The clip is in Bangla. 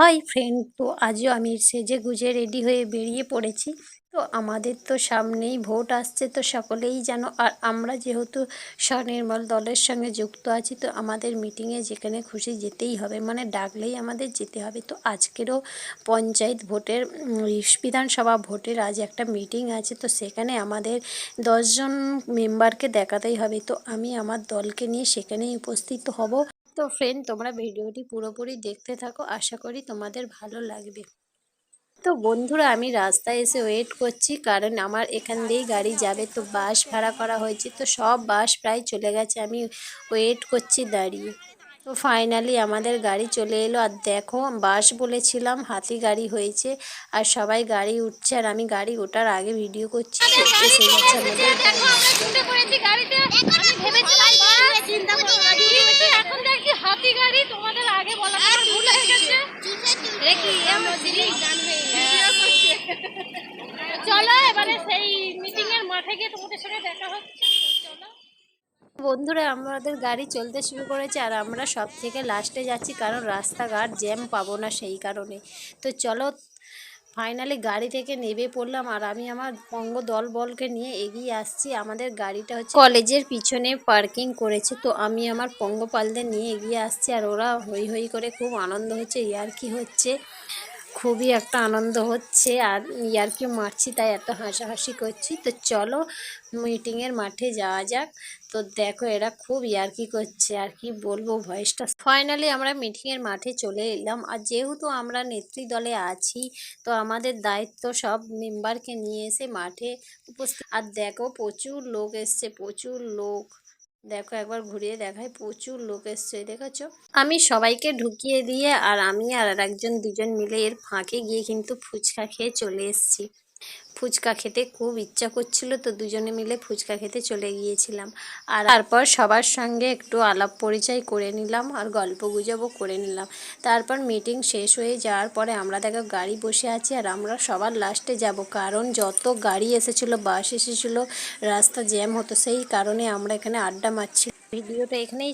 হাই ফ্রেন্ড তো আজও আমি সেজে গুজে রেডি হয়ে বেরিয়ে পড়েছি। তো আমাদের তো সামনেই ভোট আসছে, তো সকলেই জানো আর আমরা যেহেতু স্বনির্মল দলের সঙ্গে যুক্ত আছি, তো আমাদের মিটিংয়ে যেখানে খুশি যেতেই হবে। মানে ডাকলেই আমাদের যেতে হবে। তো আজকেরও পঞ্চায়েত ভোটের বিধানসভা ভোটের আজ একটা মিটিং আছে, তো সেখানে আমাদের দশজন মেম্বারকে দেখাতেই হবে। তো আমি আমার দলকে নিয়ে সেখানেই উপস্থিত হব। তো ফ্রেন্ড তোমরা ভিডিওটি পুরোপুরি দেখতে থাকো, আশা করি তোমাদের ভালো লাগবে। তো বন্ধুরা, আমি রাস্তায় এসে ওয়েট করছি, কারণ আমার এখান দিয়েই গাড়ি যাবে। তো বাস ভাড়া করা হয়েছে, তো সব বাস প্রায় চলে গেছে, আমি ওয়েট করছি দাঁড়িয়ে। তো ফাইনালি আমাদের গাড়ি চলে এলো, আর দেখো, বাস বলেছিলাম, হাতি গাড়ি হয়েছে, আর সবাই গাড়ি উঠছে, আর আমি গাড়ি ওঠার আগে ভিডিও করছি। আমাদের দেখো আমরা শুনতে পড়েছি গাড়িতে আমি ভেবেছিলাম বাস চিন্তা করো কিন্তু এখন দেখি তোমাদের আগে বলা গেছে। চলো, এবারে সেই মিটিং এর মাঠে গিয়ে তোমাদের সঙ্গে দেখা হচ্ছে। বন্ধুরা, আমাদের গাড়ি চলতে শুরু করেছে আর আমরা সব থেকে লাস্টে যাচ্ছি কারণ রাস্তাঘাট জ্যাম পাবো না সেই কারণে। তো চলো ফাইনালি গাড়ি থেকে নেবে পড়লাম আর আমি আমার পঙ্গ দল বলকে নিয়ে এগিয়ে আসছি। আমাদের গাড়িটা হচ্ছে কলেজের পিছনে পার্কিং করেছে, তো আমি আমার পঙ্গপালদের নিয়ে এগিয়ে আসছি আর ওরা হই হই করে খুব আনন্দ হচ্ছে ইয়ার কি হচ্ছে। খুবই একটা আনন্দ হচ্ছে। আর ইয়ার্কি মারছি, তাই এত হাসাহাসি করছি। তো চলো মিটিংয়ের মাঠে যাওয়া যাক। তো দেখো এরা খুব ইয়ার্কি করছে, আর কি বলব ভয়েসটা ফাইনালি আমরা মিটিংয়ের মাঠে চলে এলাম। আর যেহেতু আমরা নেত্রী দলে আছি, তো আমাদের দায়িত্ব সব মেম্বারকে নিয়ে এসে মাঠে উপস্থিত। আর দেখো প্রচুর লোক এসছে, প্রচুর লোক। দেখো একবার ঘুরিয়ে দেখায় প্রচুর লোক এসছে দেখাচ্ছ আমি সবাইকে ঢুকিয়ে দিয়ে আর আমি আর একজন দুজন মিলে এর ফাঁকে গিয়ে কিন্তু ফুচকা খেয়ে চলে এসেছি। ফুচকা খেতে খুব ইচ্ছা করছিল, তো দুজনে মিলে ফুচকা খেতে চলে গিয়েছিলাম। আর তারপর সবার সঙ্গে একটু আলাপ পরিচয় করে নিলাম আর গল্প গুজবও করে নিলাম। তারপর মিটিং শেষ হয়ে যাওয়ার পরে আমরা দেখো গাড়ি বসে আছি আর আমরা সবার লাস্টে যাব, কারণ যত গাড়ি এসেছিল, বাস এসেছিল, রাস্তা জ্যাম হতো, সেই কারণে আমরা এখানে আড্ডা মারছি। ভিডিওটা এখানেই।